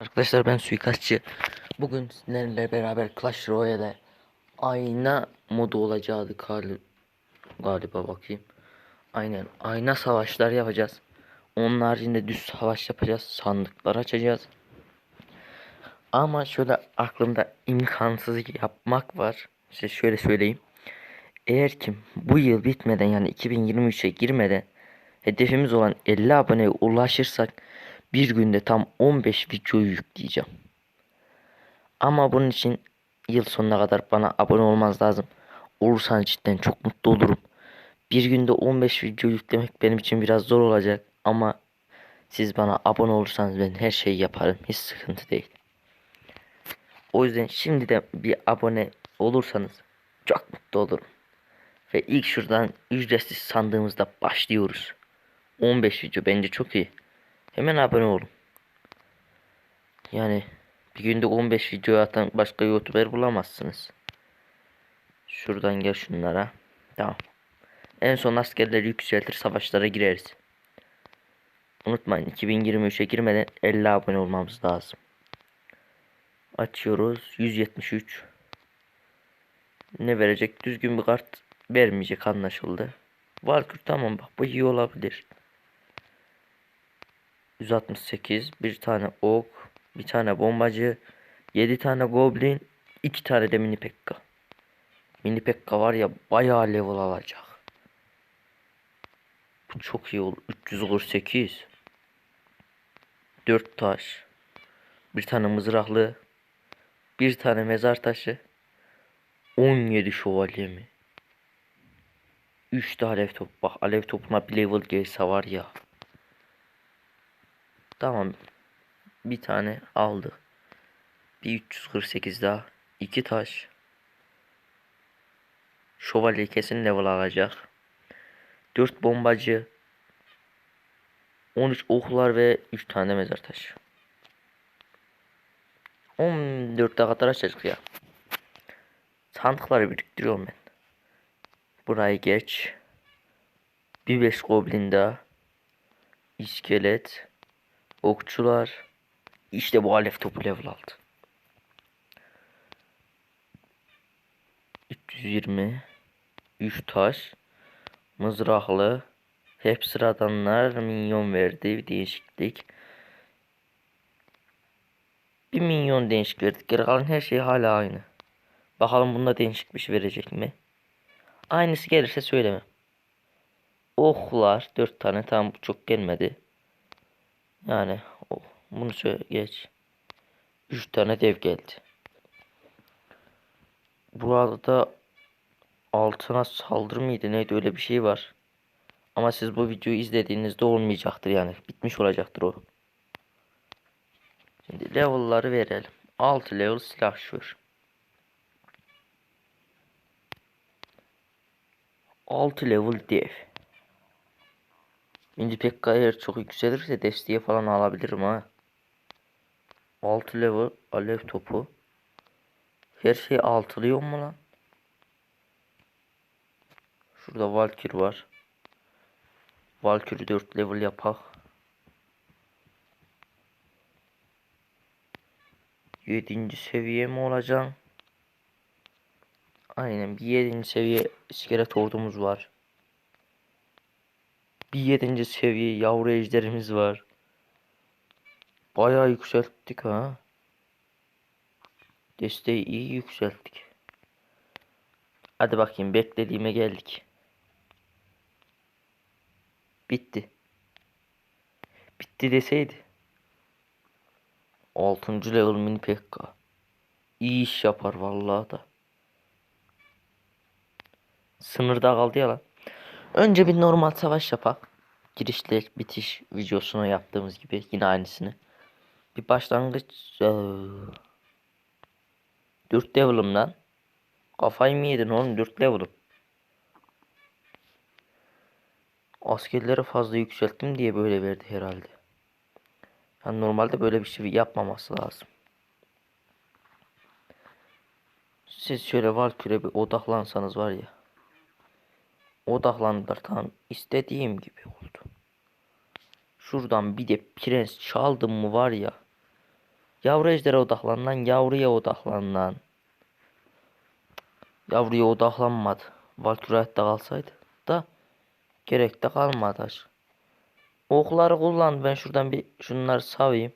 Arkadaşlar ben suikastçı. Bugün sizlerle beraber Clash Royale'de ayna modu olacağı gal galiba bakayım. Aynen ayna savaşlar yapacağız. Onun haricinde düz savaş yapacağız. Sandıklar açacağız. Ama şöyle aklımda imkansız yapmak var. Size şöyle söyleyeyim. Eğer ki bu yıl bitmeden yani 2023'e girmeden hedefimiz olan 50 aboneye ulaşırsak bir günde tam 15 videoyu yükleyeceğim. Ama bunun için yıl sonuna kadar bana abone olmanız lazım. Olursanız cidden çok mutlu olurum. Bir günde 15 video yüklemek benim için biraz zor olacak ama siz bana abone olursanız ben her şeyi yaparım. Hiç sıkıntı değil. O yüzden şimdi de bir abone olursanız çok mutlu olurum. Ve ilk şuradan ücretsiz sandığımızda başlıyoruz. 15 video bence çok iyi. Hemen abone olun. Yani bir günde 15 video atan başka youtuber bulamazsınız. Şuradan gel şunlara. Tamam. En son askerleri yükseltir savaşlara gireriz. Unutmayın 2023'e girmeden 50 abone olmamız lazım. Açıyoruz. 173. Ne verecek? Düzgün bir kart vermeyecek anlaşıldı. Valkür tamam bak bu iyi olabilir. 168 bir tane ok bir tane bombacı 7 tane goblin 2 tane de mini pekka. Mini pekka var ya bayağı level alacak. Bu çok iyi olur. 348 4 taş. Bir tane mızraklı. Bir tane mezar taşı. 17 şövalye mi? 3 de alev top bak alev topuna bir level gelse var ya Tamam. Bir tane aldı. Bir 348 daha. iki taş. Şövalye kesin level alacak. 4 bombacı. 13 oklar ve 3 tane mezar taşı. 14 daha kadar açacak ya. Sandıkları biriktiriyorum ben. Burayı geç. Bir 5 goblin daha. İskelet. Okçular. İşte bu alef topu level aldı. 320 3 taş mızraklı hep sıradanlar minyon verdi değişiklik bir milyon değişik verdik geri kalan her şey hala aynı bakalım bunda değişik bir şey verecek mi aynısı gelirse söyleme oklar 4 tane tam çok gelmedi yani bunu söyle geç. 3 tane dev geldi. Burada altına saldırı mıydı neydi öyle bir şey var. Ama siz bu videoyu izlediğinizde olmayacaktır yani. Bitmiş olacaktır o. Şimdi level'ları verelim. 6 level silah şur. 6 level dev. Şimdi pek eğer çok yükselirse desteği falan alabilirim ha. 6 level alev topu. Her şey altılıyor mu lan? Şurada Valkyr var. Valkyrie 4 level yapak. 7. seviye mi olacağım? Aynen bir 7. seviye iskelet ordumuz var. Bir yedinci seviye yavru ejderimiz var. Bayağı yükselttik ha. Desteği iyi yükselttik. Hadi bakayım beklediğime geldik. Bitti. Bitti deseydi. 6. level mini pekka. İyi iş yapar vallahi da. Sınırda kaldı ya lan. Önce bir normal savaş yapak. Girişle bitiş videosunu yaptığımız gibi yine aynısını. Bir başlangıç... 4 level'ım lan. Kafayı mı yedin oğlum 4 level'ım. Askerleri fazla yükselttim diye böyle verdi herhalde. Yani normalde böyle bir şey yapmaması lazım. Siz şöyle Valkyrie'ye bir odaklansanız var ya odaklandılar tamam istediğim gibi oldu. Şuradan bir de prens çaldım mı var ya Yavru ejdere odaklan lan. Yavruya odaklan lan. Yavruya odaklanmadı. Valkyrie hayatta kalsaydı da gerek de kalmadı aşk. Okları kullan. Ben şuradan bir şunları savayım.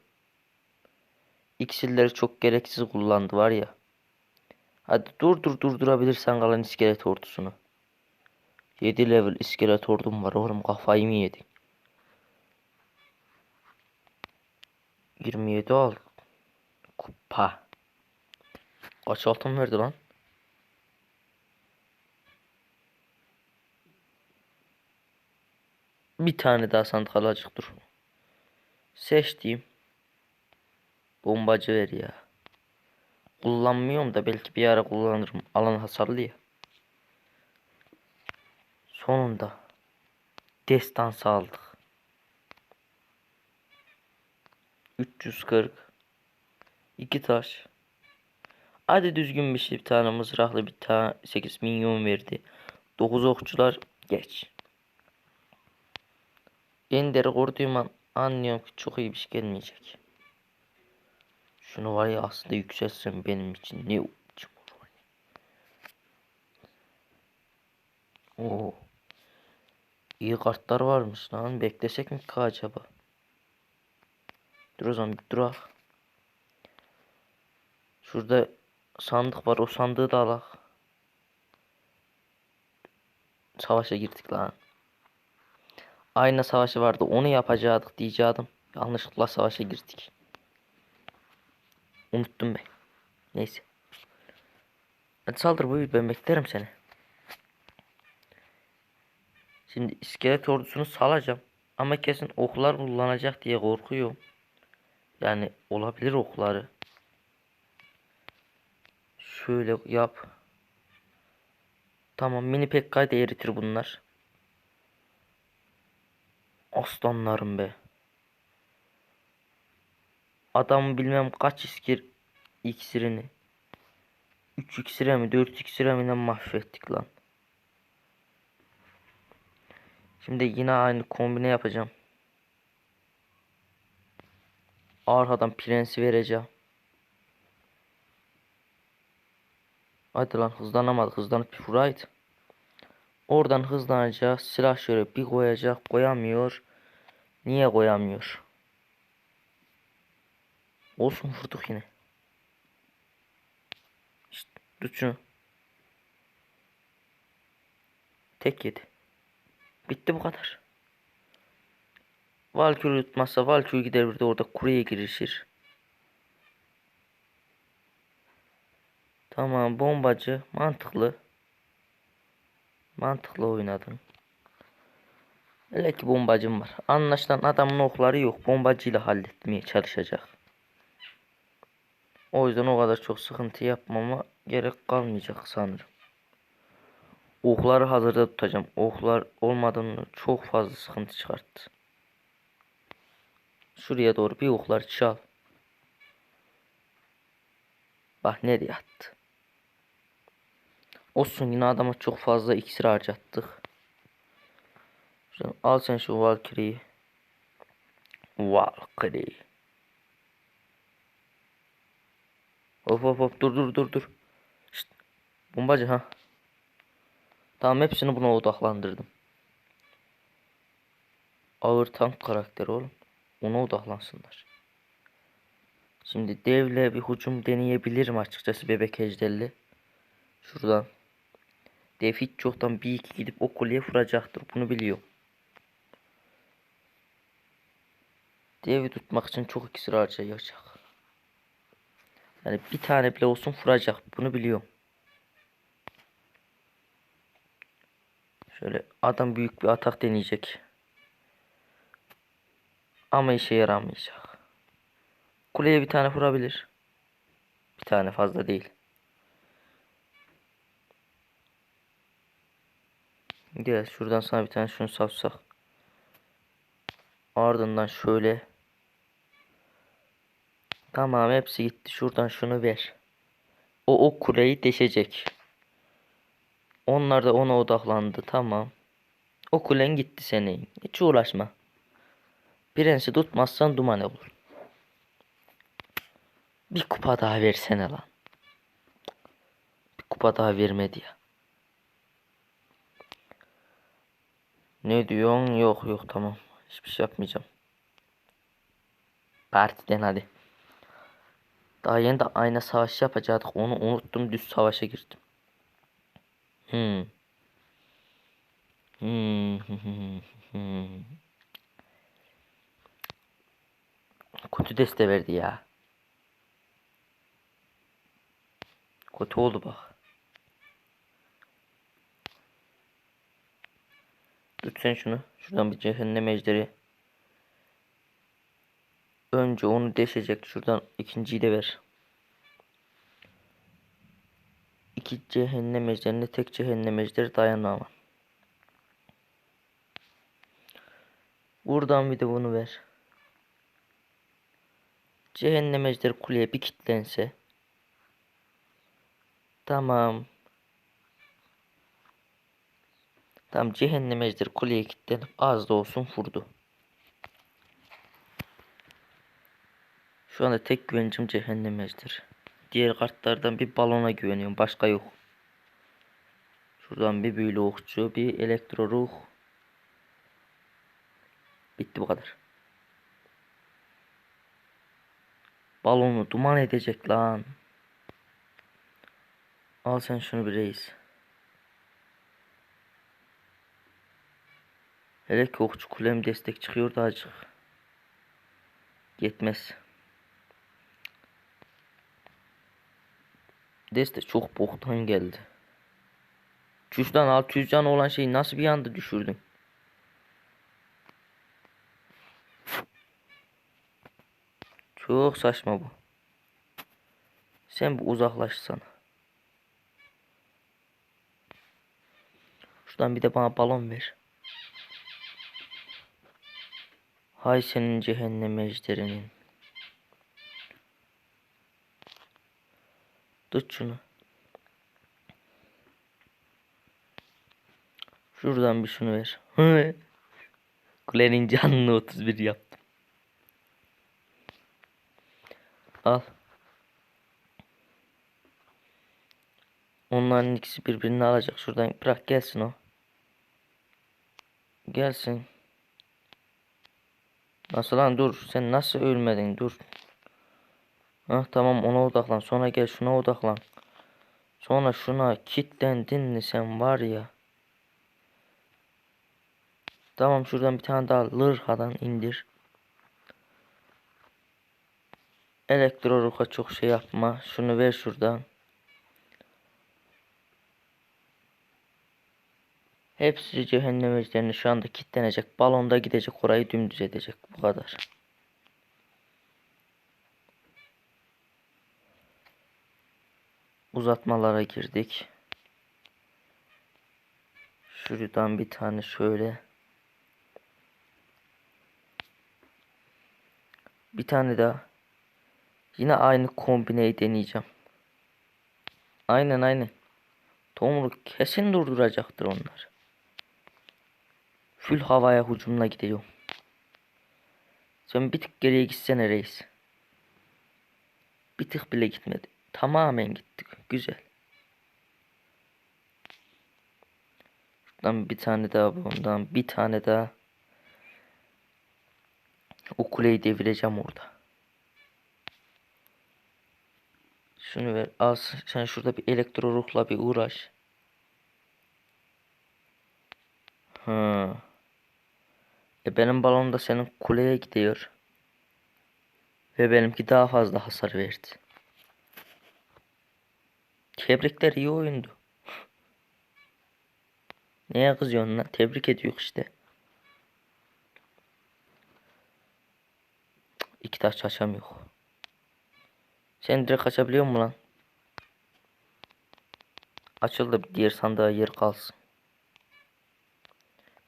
İksirleri çok gereksiz kullandı var ya. Hadi dur dur durdurabilirsen kalan iskelet ordusunu. 7 level iskelet ordum var oğlum kafayı mı yedin? 27 al. Kupa. Kaç altın verdi lan? Bir tane daha sandık alacak dur. Seçtiğim. Bombacı ver ya. Kullanmıyorum da belki bir ara kullanırım. Alan hasarlı ya. Sonunda. Destansı aldık. 340. İki taş. Hadi düzgün bir şey. Bir tane mızraklı bir tane 8 milyon verdi. 9 okçular geç. Ender'i kurduğum an anlıyorum ki çok iyi bir şey gelmeyecek. Şunu var ya aslında yükseltsem benim için ne uçum olur. Oo. İyi kartlar varmış lan. Beklesek mi ki acaba? Dur o zaman bir durak. Şurada sandık var. O sandığı da alak. Savaşa girdik lan. Ayna savaşı vardı. Onu yapacaktık diyecektim. Yanlışlıkla savaşa girdik. Unuttum ben. Neyse. Hadi saldır buyur ben beklerim seni. Şimdi iskelet ordusunu salacağım. Ama kesin oklar kullanacak diye korkuyorum. Yani olabilir okları. Şöyle yap. Tamam mini pekkayı da eritir bunlar. Aslanlarım be. Adam bilmem kaç iskir iksirini. 3 iksire mi 4 iksire mi ne mahvettik lan. Şimdi yine aynı kombine yapacağım. Arkadan prensi vereceğim. Hadi lan hızlanamadık. Hızlanıp bir vuraydı. Oradan hızlanacak. Silah şöyle bir koyacak. Koyamıyor. Niye koyamıyor? Olsun vurduk yine. İşte, tut şunu. Tek yedi. Bitti bu kadar. Valkyrie tutmazsa Valkyrie gider bir de orada kureye girişir. Tamam bombacı mantıklı. Mantıklı oynadın. Hele ki bombacım var. Anlaşılan adamın okları yok. Bombacıyla halletmeye çalışacak. O yüzden o kadar çok sıkıntı yapmama gerek kalmayacak sanırım. Okları hazırda tutacağım. Oklar olmadığını çok fazla sıkıntı çıkarttı. Şuraya doğru bir oklar çal. Bak nereye attı. Olsun yine adama çok fazla iksir harcattık. Şuradan al sen şu Valkyrie'yi. Valkyrie. Hop hop hop dur dur dur dur. Şşt. Bombacı ha. Tamam hepsini buna odaklandırdım. Ağır tank karakteri oğlum. Ona odaklansınlar. Şimdi devle bir hücum deneyebilirim açıkçası bebek ejderli. Şuradan. Dev hiç çoktan bir iki gidip o kuleye vuracaktır. Bunu biliyorum. Devi tutmak için çok iksir harcayacak. Yani bir tane bile olsun vuracak. Bunu biliyorum. Şöyle adam büyük bir atak deneyecek. Ama işe yaramayacak. Kuleye bir tane vurabilir. Bir tane fazla değil. Gel şuradan sana bir tane şunu savsak. Ardından şöyle. Tamam hepsi gitti. Şuradan şunu ver. O o kuleyi deşecek. Onlar da ona odaklandı. Tamam. O kulen gitti senin. Hiç uğraşma. Prensi tutmazsan duman olur. Bir kupa daha versene lan. Bir kupa daha vermedi ya. Ne diyorsun? Yok yok tamam. Hiçbir şey yapmayacağım. Partiden hadi. Daha yeni de ayna savaşı yapacaktık. Onu unuttum. Düz savaşa girdim. Hmm. Hmm. hmm. Kötü deste verdi ya. Kötü oldu bak. Tut sen şunu. Şuradan bir cehennem ejderi. Önce onu deşecek. Şuradan ikinciyi de ver. İki cehennem ejderine tek cehennem ejderi dayanamam. Buradan bir de bunu ver. Cehennem ejderi kuleye bir kilitlense. Tamam. Tamam cehennem ejderi kuleye kilitlenip az da olsun vurdu. Şu anda tek güvencim cehennem ejderi. Diğer kartlardan bir balona güveniyorum. Başka yok. Şuradan bir büyülü okçu, bir elektro ruh. Bitti bu kadar. Balonu duman edecek lan. Al sen şunu bir reis. Hele ki okçu kulem destek çıkıyor da acık. Yetmez. Deste çok boktan geldi. Cüzdan 600 can olan şeyi nasıl bir anda düşürdüm? Çok saçma bu. Sen bir uzaklaşsana. Şuradan bir de bana balon ver. Hay senin cehennem ejderinin. Tut şunu. Şuradan bir şunu ver. Kulenin canını 31 yaptım. Al. Onların ikisi birbirini alacak. Şuradan bırak gelsin o. Gelsin. Nasıl lan dur. Sen nasıl ölmedin? Dur. Ah tamam ona odaklan. Sonra gel şuna odaklan. Sonra şuna kitlendin mi sen var ya. Tamam şuradan bir tane daha lırhadan indir. Elektro ruha çok şey yapma. Şunu ver şuradan. Hepsi cehennem ejderini şu anda kilitlenecek. Balonda gidecek orayı dümdüz edecek. Bu kadar. Uzatmalara girdik. Şuradan bir tane şöyle. Bir tane daha. Yine aynı kombineyi deneyeceğim. Aynen aynen. Tomruk kesin durduracaktır onlar. Full havaya hücumla gidiyor. Sen bir tık geriye gitsene reis. Bir tık bile gitmedi. Tamamen gittik. Güzel. Şuradan bir tane daha bundan bir tane daha. O kuleyi devireceğim orada. Şunu ver. Al sen şurada bir elektro ruhla bir uğraş. Ha. E benim balon da senin kuleye gidiyor. Ve benimki daha fazla hasar verdi. Tebrikler iyi oyundu. Neye kızıyorsun lan? Tebrik ediyor işte. İki taş açam yok. Sen direkt açabiliyor musun lan? Açıldı diğer sandığa yer kalsın.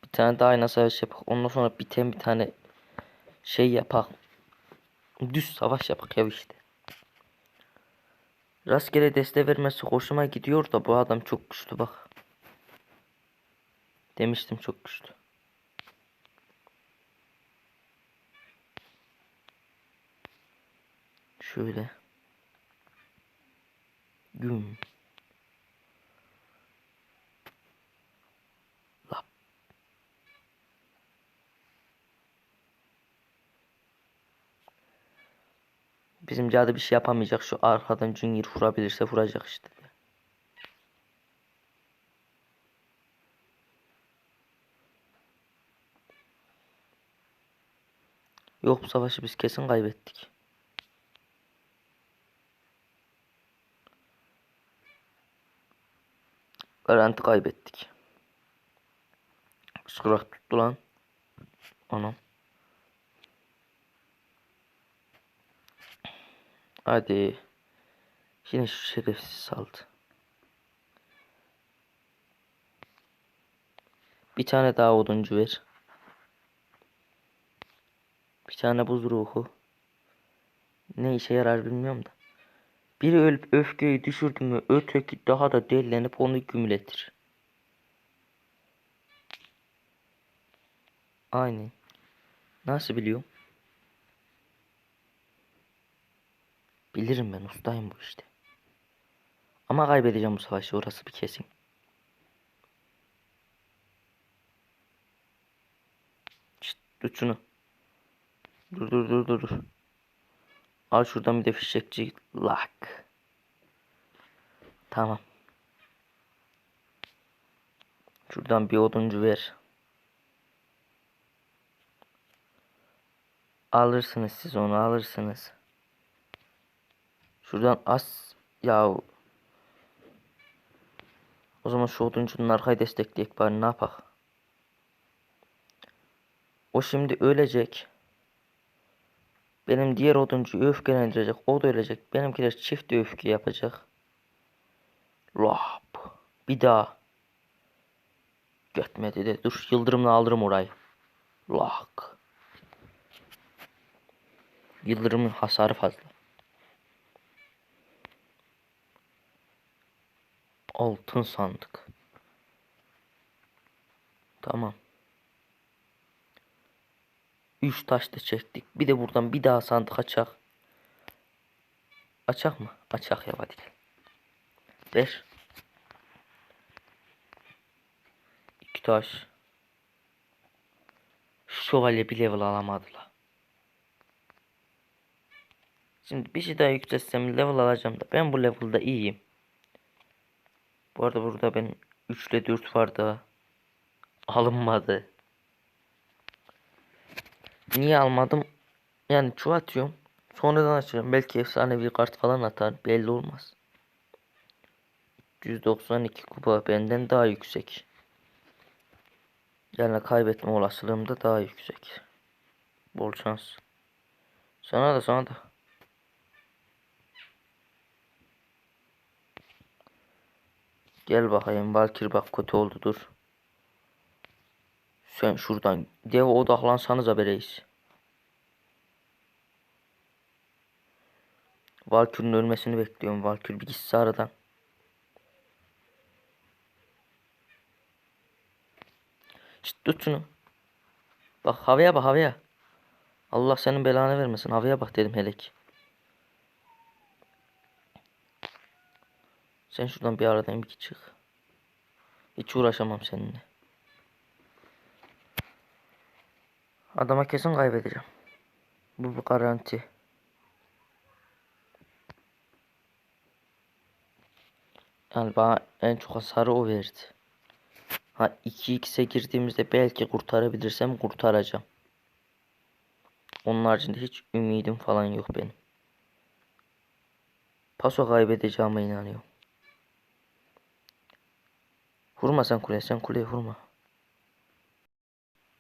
Bir tane daha ayna savaş yapak. Ondan sonra biten bir tane şey yapak. Düz savaş yapak ya işte. Rastgele deste vermesi hoşuma gidiyor da bu adam çok güçlü bak. Demiştim çok güçlü. Şöyle. Güm. Bizim cadı bir şey yapamayacak. Şu arkadan Junior vurabilirse vuracak işte. Yok bu savaşı biz kesin kaybettik. Garanti kaybettik. Sıkırak tuttu lan. Anam. Hadi. Yine şu şerefsiz saldı. Bir tane daha oduncu ver. Bir tane buz ruhu. Ne işe yarar bilmiyorum da. Biri ölüp öfkeyi düşürdü mü öteki daha da delilenip onu gümletir. Aynen. Nasıl biliyorum? Bilirim ben ustayım bu işte. Ama kaybedeceğim bu savaşı orası bir kesin. Şşt, tut şunu. Dur dur dur dur dur. Al şuradan bir de fişekçi lak. Tamam. Şuradan bir oduncu ver. Alırsınız siz onu alırsınız. Şuradan as ya o zaman şu oduncunun arkayı destekleyek bari ne yapak? O şimdi ölecek. Benim diğer oduncuyu öfkelendirecek. O da ölecek. Benimkiler çift öfke yapacak. Lap. Bir daha. Götmedi de. Dur yıldırımla alırım orayı. Lak. Yıldırımın hasarı fazla. Altın sandık. Tamam. 3 taş da çektik. Bir de buradan bir daha sandık açak. Açak mı? Açak ya hadi gel. Ver. 2 taş. Şövalye bir level alamadılar. Şimdi bir şey daha yükseltsem level alacağım da ben bu level'da iyiyim. Bu arada burada ben 3 ile 4 var alınmadı. Niye almadım? Yani çuva atıyorum. Sonradan açacağım. Belki efsanevi kart falan atar. Belli olmaz. 192 kupa benden daha yüksek. Yani kaybetme olasılığım da daha yüksek. Bol şans. Sana da sana da. Gel bakayım Valkir bak kötü oldu dur. Sen şuradan dev odaklansanıza be reis. Valkür'ün ölmesini bekliyorum. Valkür bir gitse aradan. Şşt tut şunu. Bak havaya bak havaya. Allah senin belanı vermesin. Havaya bak dedim helek. Sen şuradan bir aradan bir çık. Hiç uğraşamam seninle. Adama kesin kaybedeceğim. Bu bir garanti. Yani bana en çok hasarı o verdi. Ha 2x'e girdiğimizde belki kurtarabilirsem kurtaracağım. Onun haricinde hiç ümidim falan yok benim. Paso kaybedeceğime inanıyorum. Vurma sen kuleye sen kuleye vurma.